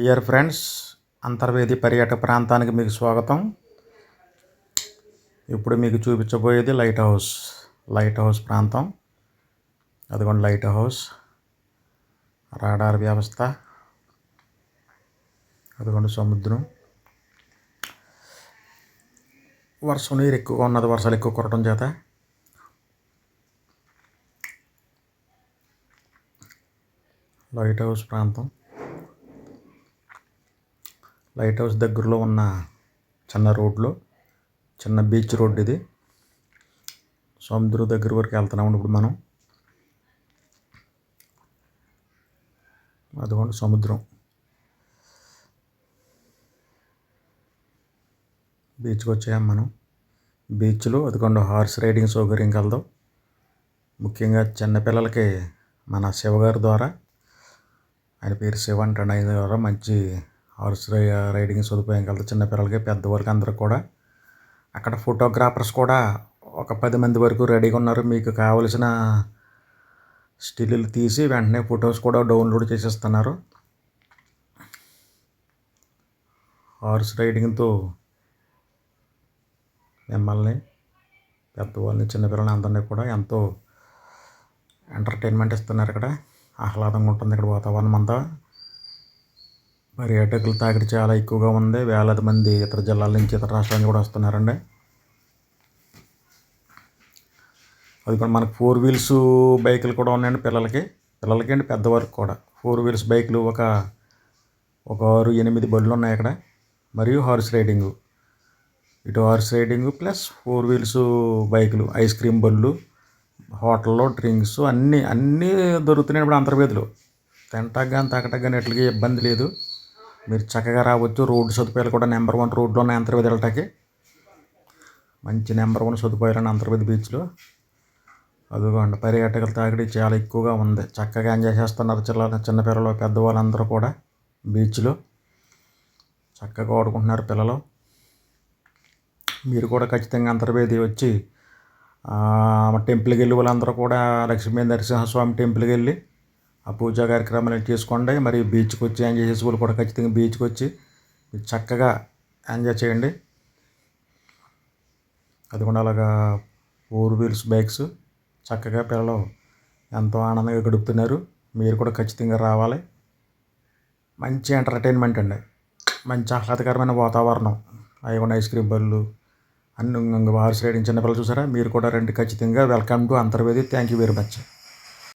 Dear friends Antarvedi పర్యాటక ప్రాంతానికి మీకు స్వాగతం. ఇప్పుడు మీకు చూపించబోయేది లైట్ హౌస్ లైట్ హౌస్ ప్రాంతం. అదిగోండి లైట్ హౌస్ రాడార్ వ్యవస్థ. అదిగోండి సముద్రం. వర్షం నీరు ఎక్కువగా ఉన్నది వర్షాలు ఎక్కువ కురటం చేత. లైట్ హౌస్ ప్రాంతం. లైట్ హౌస్ దగ్గరలో ఉన్న చిన్న రోడ్లో చిన్న బీచ్ రోడ్ ఇది. సముద్రం దగ్గర వరకు వెళ్తున్నాం ఇప్పుడు మనం. అదిగోండి సముద్రం. బీచ్కి వచ్చాం మనం. బీచ్లో అదిగోండి హార్స్ రైడింగ్ సౌకర్యం కలదు. ముఖ్యంగా చిన్నపిల్లలకి మన శివగారి ద్వారా ఆయన పేరు శివ అంటాడు ఆయన ద్వారా మంచి హార్స్ రైడింగ్ సదుపాయం కలదు చిన్నపిల్లలకి పెద్దవాళ్ళకి అందరూ కూడా. అక్కడ ఫోటోగ్రాఫర్స్ కూడా ఒక పది మంది వరకు రెడీగా ఉన్నారు. మీకు కావలసిన స్టిల్లు తీసి వెంటనే ఫొటోస్ కూడా డౌన్లోడ్ చేసేస్తున్నారు. హార్స్ రైడింగ్తో మిమ్మల్ని పెద్దవాళ్ళని చిన్నపిల్లల్ని అందరినీ కూడా ఎంతో ఎంటర్టైన్మెంట్ ఇస్తున్నారు ఇక్కడ. ఆహ్లాదంగా ఉంటుంది ఇక్కడ వాతావరణం అంతా. పర్యాటకులు తాకిడి చాలా ఎక్కువగా ఉంది. వేలాది మంది ఇతర జిల్లాల నుంచి ఇతర రాష్ట్రాల నుంచి కూడా వస్తున్నారండి. అది కూడా మనకు ఫోర్ వీల్స్ బైకులు కూడా ఉన్నాయండి పిల్లలకి. పిల్లలకి అండి పెద్దవారికి కూడా. ఫోర్ వీల్స్ బైకులు ఒక ఒక ఆరు ఎనిమిది బళ్ళు ఉన్నాయి ఇక్కడ మరియు హార్స్ రైడింగు ఇటు horse riding plus four wheels బైకులు ఐస్ క్రీమ్ బళ్ళు హోటల్లో డ్రింక్స్ అన్నీ అన్నీ దొరుకుతున్నాయి ఇప్పుడు అంతర్వేదిలో తింటాక కానీ తాగటానికి కానీ ఎట్లకి ఇబ్బంది లేదు. మీరు చక్కగా రావచ్చు. రోడ్డు సదుపాయాలు కూడా నెంబర్ వన్ రోడ్లో ఉన్నాయి అంతర్వేది వెళ్ళటానికి మంచి నెంబర్ వన్ సదుపాయాలు అంతర్వేది బీచ్లో. అదిగోండి పర్యాటకుల తాకిడి చాలా ఎక్కువగా ఉంది. చక్కగా ఎంజాయ్ చేస్తున్నారు చిల్ల చిన్నపిల్లలు పెద్దవాళ్ళందరూ కూడా బీచ్లో. చక్కగా ఆడుకుంటున్నారు పిల్లలు. మీరు కూడా ఖచ్చితంగా అంతర్వేది వచ్చి టెంపుల్కి వెళ్ళి వాళ్ళందరూ కూడా లక్ష్మీ నరసింహస్వామి టెంపుల్కి వెళ్ళి ఆ పూజా కార్యక్రమాలు చేసుకోండి. మరి బీచ్కి వచ్చి ఎంజాయ్ చేసే వాళ్ళు కూడా ఖచ్చితంగా బీచ్కి వచ్చి చక్కగా ఎంజాయ్ చేయండి. అది కూడా అలాగా ఫోర్ వీల్స్ బైక్స్. చక్కగా పిల్లలు ఎంతో ఆనందంగా గడుపుతున్నారు. మీరు కూడా ఖచ్చితంగా రావాలి. మంచి ఎంటర్టైన్మెంట్ అండి. మంచి ఆహ్లాదకరమైన వాతావరణం. అవి కూడా ఐస్ క్రీమ్ బళ్ళు అన్ని హార్స్ రైడింగ్ చిన్నపిల్లలు చూసారా? మీరు కూడా రండి. ఖచ్చితంగా welcome to Antarvedi. Thank you very much.